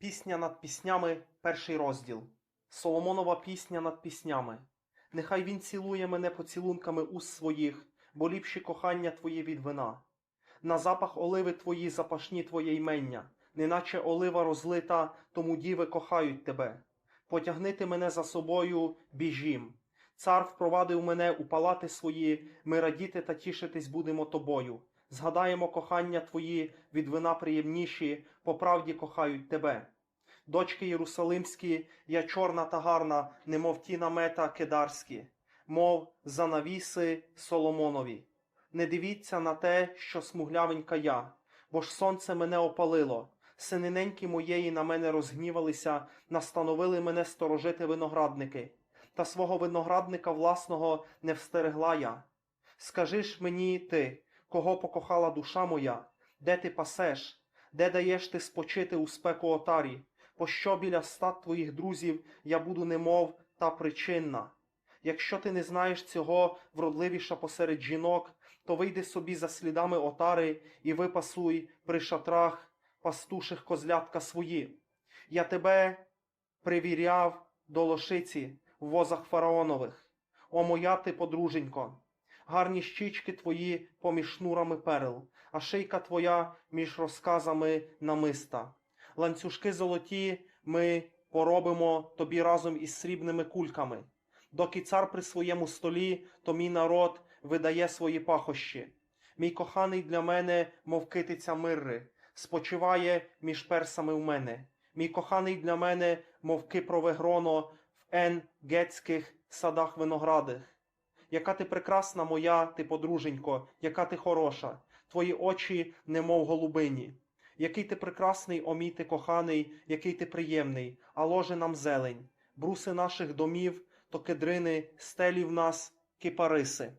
Пісня над піснями, перший розділ. Соломонова пісня над піснями. Нехай він цілує мене поцілунками уст своїх, бо ліпші кохання твоє від вина. На запах оливи твої запашні твоє ймення, неначе олива розлита, тому діви кохають тебе. Потягни ти мене за собою, біжім. Цар впровадив мене у палати свої, ми радіти та тішитись будемо тобою. Згадаємо кохання твої від вина приємніші, по правді кохають тебе. Дочки Єрусалимські, я чорна та гарна, немов ті намета кедарські, мов занавіси Соломонові. Не дивіться на те, що смуглявенька я, бо ж сонце мене опалило. Сининенькі моєї на мене розгнівалися, настановили мене сторожити виноградники, та свого виноградника власного не встерегла я. Скажи ж мені ти, кого покохала душа моя, де ти пасеш, де даєш ти спочити у спеку отарі, пощо біля стат твоїх друзів я буду немов та причинна. Якщо ти не знаєш цього вродливіша посеред жінок, то вийди собі за слідами отари і випасуй при шатрах пастуших козлятка свої. Я тебе привіряв до лошиці в возах фараонових. О моя ти, подруженько, гарні щічки твої поміж шнурами перел, а шийка твоя між розказами намиста. Ланцюжки золоті ми поробимо тобі разом із срібними кульками. Доки цар при своєму столі, то мій народ видає свої пахощі. Мій коханий для мене, мов китиця мирри, спочиває між персами в мене. Мій коханий для мене, мов кипрове гроно в ен гетських садах виноградих. Яка ти прекрасна моя, ти подруженько, яка ти хороша, твої очі, немов голубині. Який ти прекрасний, о мій ти коханий, який ти приємний, а ложе нам зелень, бруси наших домів, то кедрини, стелі в нас, кипариси.